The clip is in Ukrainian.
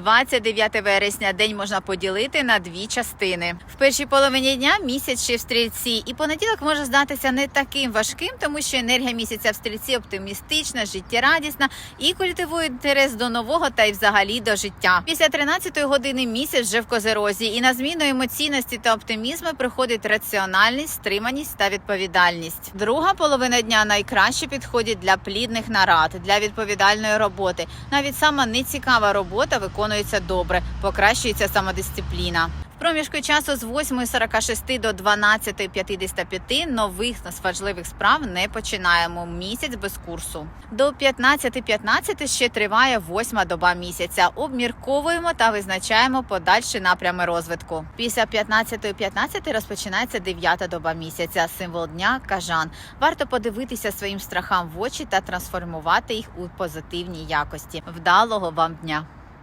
29 вересня день можна поділити на дві частини. В першій половині дня місяць ще в стрільці, і понеділок може здатися не таким важким, тому що енергія місяця в стрільці оптимістична, життєрадісна і культивує інтерес до нового та й взагалі до життя. Після 13-ї години місяць вже в козерозі, і на зміну емоційності та оптимізму приходить раціональність, стриманість та відповідальність. Друга половина дня найкраще підходить для плідних нарад, для відповідальної роботи. Навіть сама нецікава робота виконується добре, покращується самодисципліна. В проміжку часу з 8.46 до 12.55 нових важливих справ не починаємо. Місяць без курсу. До 15.15 ще триває восьма доба місяця. Обмірковуємо та визначаємо подальші напрями розвитку. Після 15.15 розпочинається дев'ята доба місяця. Символ дня кажан. Варто подивитися своїм страхам в очі та трансформувати їх у позитивні якості. Вдалого вам дня!